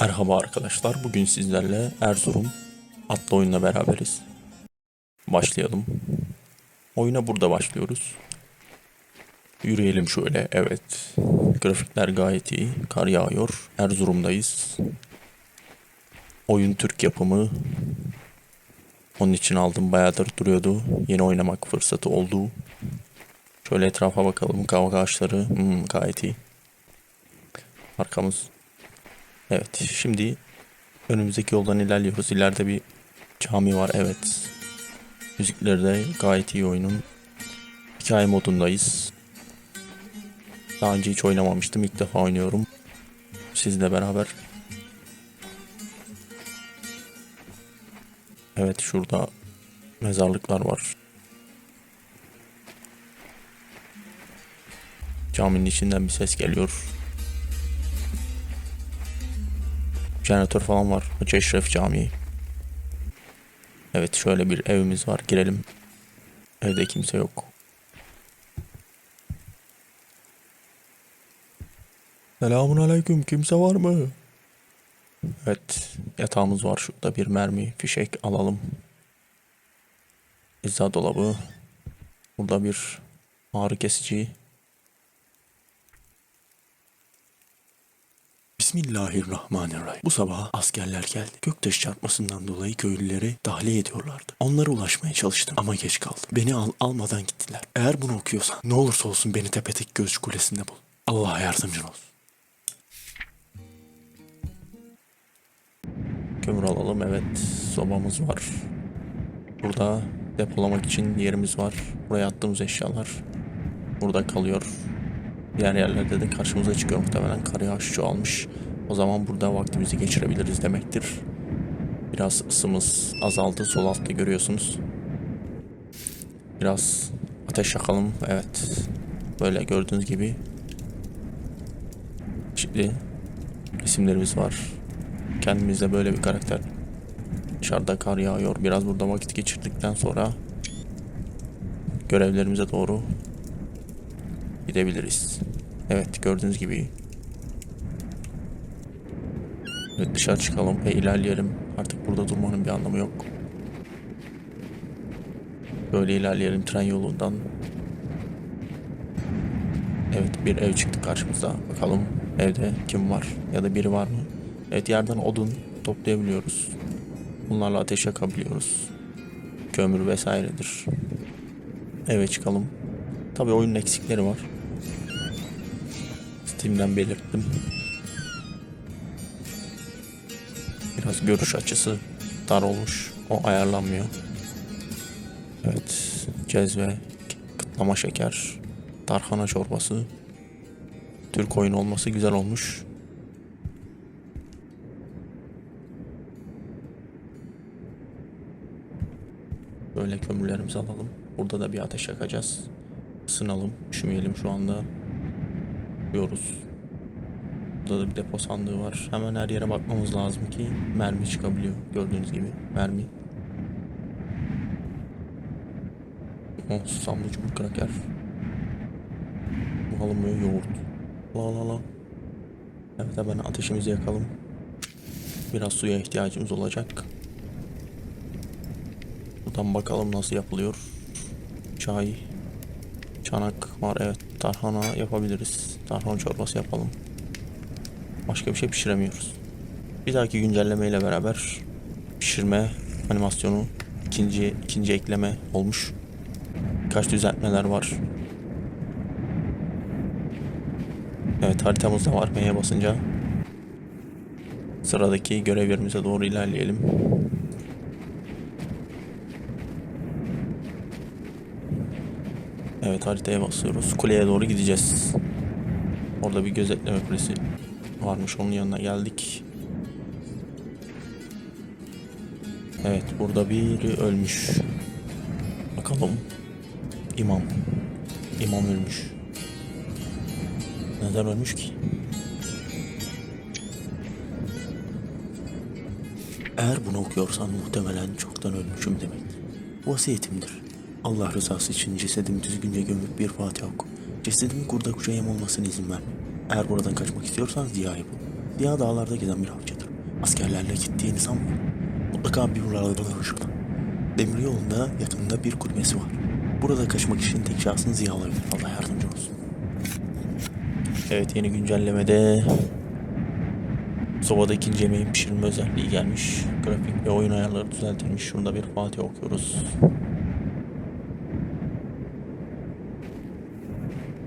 Merhaba arkadaşlar. Bugün sizlerle Erzurum adlı oyunla beraberiz. Başlayalım. Oyuna burada başlıyoruz. Yürüyelim şöyle. Evet. Grafikler gayet iyi. Kar yağıyor. Erzurum'dayız. Oyun Türk yapımı. Onun için aldım. Bayağıdır duruyordu. Yeni oynamak fırsatı oldu. Şöyle etrafa bakalım. Kavga ağaçları. Hmm, gayet iyi. Arkamız Evet, şimdi önümüzdeki yoldan ilerliyoruz. İleride bir cami var, evet. Müzikleri de gayet iyi oyunun. Hikaye modundayız. Daha önce hiç oynamamıştım, ilk defa oynuyorum. Sizle beraber. Evet, şurada mezarlıklar var. Caminin içinden bir ses geliyor. Jeneratör falan var. Hacı Eşref Camii. Evet şöyle bir evimiz var. Girelim. Evde kimse yok. Selamun aleyküm. Kimse var mı? Evet. Yatağımız var. Şurada bir mermi, fişek alalım. Pizza dolabı. Burada bir ağrı kesici. Bismillahirrahmanirrahim. Bu sabah askerler geldi. Göktaş çarpmasından dolayı köylüleri tahliye ediyorlardı. Onlara ulaşmaya çalıştım ama geç kaldım. Beni al almadan gittiler. Eğer bunu okuyorsan ne olursa olsun beni tepedeki göz kulesinde bul. Allah yardımcın olsun. Kömür alalım evet. Sobamız var. Burada depolamak için yerimiz var. Buraya attığımız eşyalar burada kalıyor. Diğer yerlerde de karşımıza çıkıyor muhtemelen kar yağışı çoğalmış. O zaman burada vaktimizi geçirebiliriz demektir. Biraz ısımız azaldı. Sol altta görüyorsunuz. Biraz ateş yakalım. Evet. Böyle gördüğünüz gibi. Şimdi isimlerimiz var. Kendimizde böyle bir karakter. Dışarıda kar yağıyor. Biraz burada vakit geçirdikten sonra görevlerimize doğru gidebiliriz. Evet gördüğünüz gibi. Evet dışarı çıkalım ve ilerleyelim. Artık burada durmanın bir anlamı yok. Böyle ilerleyelim tren yolundan. Evet bir ev çıktı karşımıza. Bakalım evde kim var ya da biri var mı? Evet yerden odun toplayabiliyoruz. Bunlarla ateş yakabiliyoruz. Kömür vesairedir. Eve çıkalım. Tabii oyunun eksikleri var. Steam'den belirttim. Biraz görüş açısı dar olmuş. O ayarlanmıyor. Evet. Cezve, kıtlama şeker, tarhana çorbası. Türk oyun olması güzel olmuş. Böyle kömürlerimizi alalım. Burada da bir ateş yakacağız. Isınalım. Üşümeyelim şu anda. Yapıyoruz. Burada da bir depo sandığı var. Hemen her yere bakmamız lazım ki mermi çıkabiliyor. Gördüğünüz gibi mermi. Oh, susamlı çubuk kraker. Böyle yoğurt. La la la. Evet hemen ateşimizi yakalım. Biraz suya ihtiyacımız olacak. Buradan bakalım nasıl yapılıyor. Çay. Çanak var evet. Tarhana yapabiliriz. Tarhana çorbası yapalım. Başka bir şey pişiremiyoruz. Bir dahaki güncellemeyle beraber pişirme animasyonu ikinci ikinci ekleme olmuş. Birkaç düzeltmeler var. Evet haritamız da var M'ye basınca. Sıradaki görev yerimize doğru ilerleyelim. Evet haritaya basıyoruz. Kuleye doğru gideceğiz. Orada bir gözetleme kulesi varmış. Onun yanına geldik. Evet burada biri ölmüş. Bakalım. İmam. İmam ölmüş. Neden ölmüş ki? Eğer bunu okuyorsan muhtemelen çoktan ölmüşüm demek. Vasiyetimdir. Allah rızası için cesedimi düzgünce gömüp bir Fatiha oku. Cesedimin kurda kuşa yem olmasına izin verme. Eğer buradan kaçmak istiyorsan Ziya'yı bul. Ziya dağlarda gezen bir avcıdır. askerlerle gittiğini sanmıyorum. Mutlaka bir buralarda dolaşıyor. Demir yolunda yakında bir kulübesi var. Burada kaçmak için tek şansın Ziya olabilir. Allah yardımcı olsun. Evet yeni güncellemede Sobada ikinci yemeğin pişirme özelliği gelmiş. Grafik ve oyun ayarları düzeltilmiş. Şurada bir Fatih okuyoruz.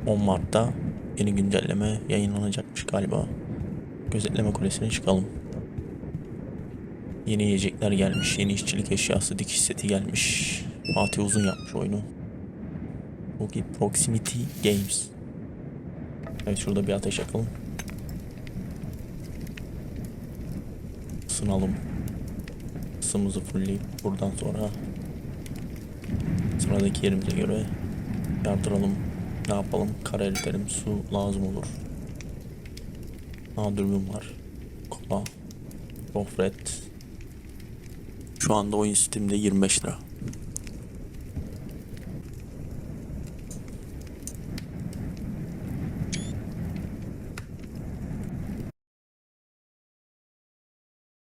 10 Mart'ta yeni güncelleme yayınlanacakmış galiba. Gözetleme kulesine çıkalım. Yeni yiyecekler gelmiş. Yeni işçilik eşyası dikiş seti gelmiş. Fatih uzun yapmış oyunu. Buggy Proximity Games. Evet şurada bir ateş yakalım. Isınalım. Isımızı fullleyip buradan sonra sıradaki yerimize göre yardıralım. Ne yapalım? Kara eritelim. Su lazım olur. Aa dürbün var. Kola. Gofret. Şu anda oyun Steam'de 25 lira.